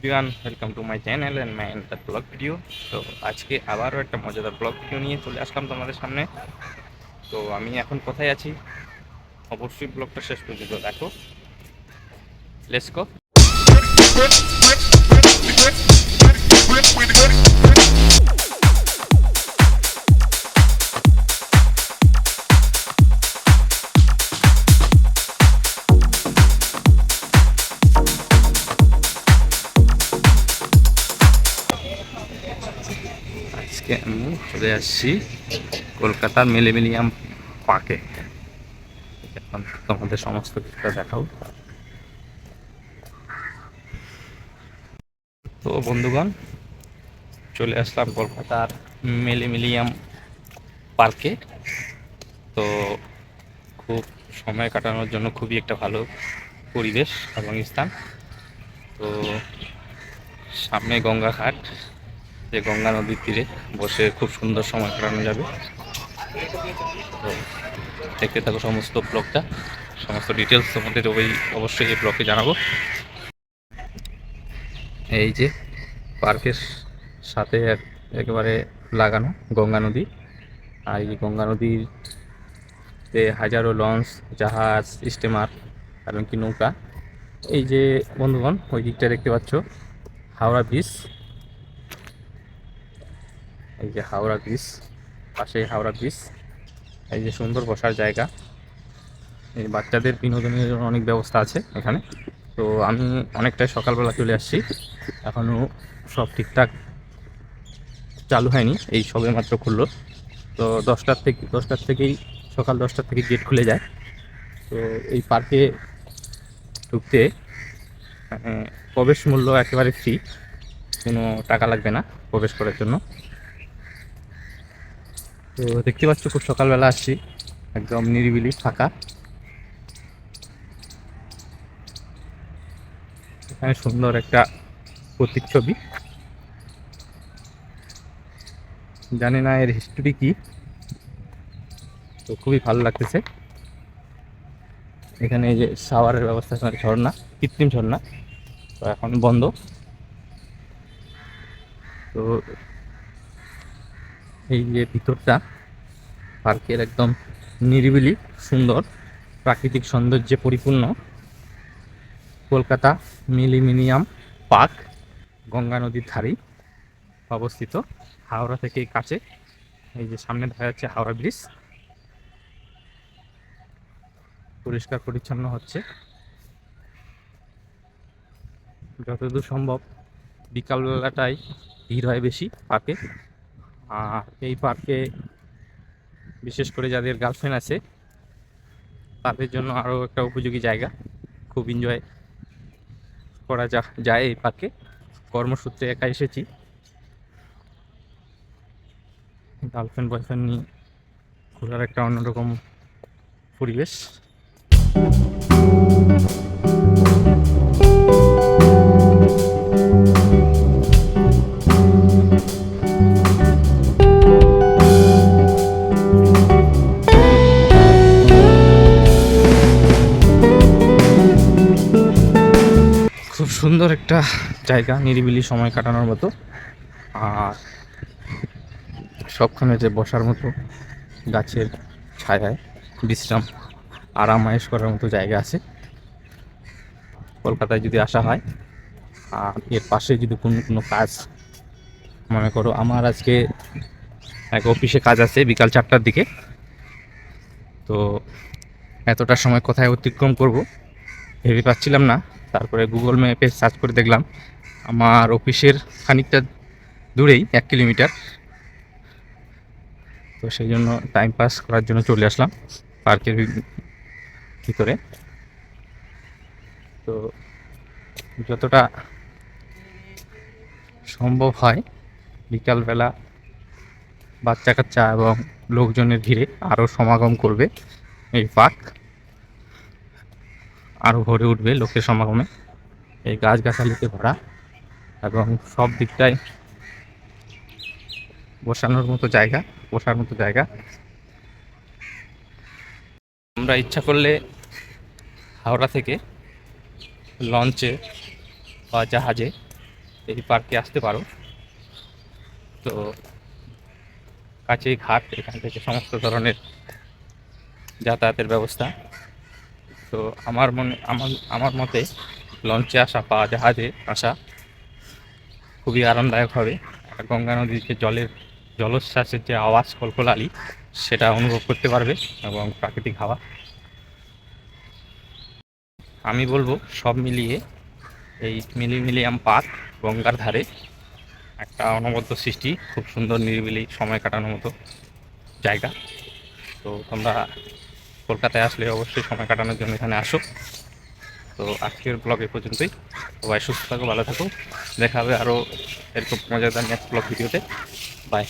Everyone welcome to my channel and my enter blog video তো আজকে আবারও একটা মজাদার ব্লগ ভিডিও নিয়ে চলে আসলাম তোমাদের সামনে। তো আমি এখন কোথায় আছি? অবশ্যই ব্লগটা শেষ পর্যন্ত দেখো। লেসকো আজকে আমি চলে আসছি কলকাতার মিলেমিলিয়াম পার্কে। এখন তোমাদের সমস্ত কিছুটা দেখাও তো বন্ধুগণ, চলে আসলাম কলকাতার মিলেমিলিয়াম পার্কে। তো খুব সময় কাটানোর জন্য খুবই একটা ভালো পরিবেশ এবং স্থান। তো সামনে গঙ্গা ঘাট যে গঙ্গা নদীর তীরে বসে খুব সুন্দর সময় কাটানো যাবে। তো দেখতে থাকো সমস্ত ব্লগটা। সমস্ত ডিটেলস তোমাদের ওই অবশ্যই এই ব্লগে জানাব। এই যে পার্কের সাথে এক- একেবারে লাগানো গঙ্গা নদী। আর এই গঙ্গা নদীতে হাজারো লঞ্চ, জাহাজ, স্টিমার, এমনকি নৌকা। এই যে বন্ধুগণ, ওই দিকটা দেখতে পাচ্ছ, হাওড়া ব্রিজ এই যে হাওড়া ব্রিজ পাশে হাওড়া ব্রিজ। এই যে সুন্দর বসার জায়গা। এই বাচ্চাদের বিনোদনের জন্য অনেক ব্যবস্থা আছে এখানে। তো আমি অনেকটাই সকালবেলা চলে আসছি। এখনও সব ঠিকঠাক চালু হয়নি, এই সবে মাত্র খুললো। তো দশটার থেকে, দশটার থেকেই, সকাল দশটার থেকে গেট খুলে যায়। তো এই পার্কে ঢুকতে মানে প্রবেশ মূল্য একেবারে ফ্রি কোনো টাকা লাগবে না প্রবেশ করার জন্য। তো দেখতে পাচ্ছ খুব সকালবেলা আসছি। একদম নিরিবিলি, ফাঁকা। এখানে সুন্দর একটা প্রতিচ্ছবি জানি না এর হিস্টোরি কি। তো খুবই ভালো লাগতেছে। এখানে এই যে শাওয়ারের ব্যবস্থা ঝর্ণা, কৃত্রিম ঝর্ণা। তো এখন বন্ধ। তো এই যে ভিতরটা, পার্কের একদম নিরিবিলি, সুন্দর, প্রাকৃতিক সৌন্দর্যে পরিপূর্ণ। কলকাতা মিলিমিনিয়াম পার্ক, গঙ্গা নদীর ধারেই অবস্থিত, হাওড়া থেকে কাছে। এই যে সামনে দেখা যাচ্ছে হাওড়া ব্রিজ। পরিষ্কার পরিচ্ছন্ন হচ্ছে। যতদূর সম্ভব বিকালবেলাটাই ভিড় হয় বেশি পার্কে। আর এই পার্কে, বিশেষ করে যাদের গার্লফ্রেন্ড আছে, তাদের জন্য আরও একটা উপযোগী জায়গা। খুব এনজয় করা যা, যায় এই পার্কে। কর্মসূত্রে একা এসেছি। গার্লফ্রেন্ড বয়ফ্রেন্ড নিয়ে ঘোরার একটা অন্যরকম পরিবেশ। সুন্দর একটা জায়গা, নিরিবিলি সময় কাটানোর মতো। আর সবখানে যে বসার মতো গাছের ছায়ায় বিশ্রাম আরাম আয়েস করার মতো জায়গা আছে। কলকাতায় যদি আসা হয়, আর এর পাশে যদি কোনো কোনো কাজ, মনে করো আমার আজকে এক অফিসে কাজ আছে বিকাল চারটার দিকে। তো এতটা সময় কোথায় অতিক্রম করব ভেবে পাচ্ছিলাম না। তারপরে গুগল ম্যাপে সার্চ করে দেখলাম। আমার অফিসের খানিকটা দূরেই, এক কিলোমিটার। তো সেই জন্য টাইম পাস করার জন্য চলে আসলাম পার্কের ভিতরে। তো যতটা সম্ভব হয়, বিকালবেলা বাচ্চা কাচ্চা এবং লোকজনের ভিড়ে আরও সমাগম করবে এই পার্ক। আরও ভরে উঠবে লোকের সমাগমে। এই গাছগাছালিতে ভরা এবং সব দিকটাই বসানোর মতো জায়গা, বসার মতো জায়গা। আমরা ইচ্ছা করলে হাওড়া থেকে লঞ্চে বা জাহাজে এই পার্কে আসতে পারো। তো কাছেই ঘাট, এখান থেকে সমস্ত ধরনের যাতায়াতের ব্যবস্থা। তো আমার মনে, আমার আমার মতে লঞ্চে আসা বা জাহাজে আসা খুবই আরামদায়ক হবে। গঙ্গা নদীর যে জলের জলোচ্ছ্বাসের যে আওয়াজ, কলকলালি, সেটা অনুভব করতে পারবে এবং প্রাকৃতিক হাওয়া। আমি বলব, সব মিলিয়ে এই মিলিমিলিয়াম পার্ক গঙ্গার ধারে একটা অনবদ্য সৃষ্টি, খুব সুন্দর নিরিবিলি সময় কাটানোর মতো জায়গা। তো তোমরা কলকাতায় আসলে অবশ্যই সময় কাটানোর জন্য এখানে আসো তো আজকের ব্লগ এ পর্যন্তই। সবাই সুস্থ থাকো, ভালো থাকো। দেখা হবে আরও এরকম মজাদার নেক্সট ব্লগ ভিডিওতে বাই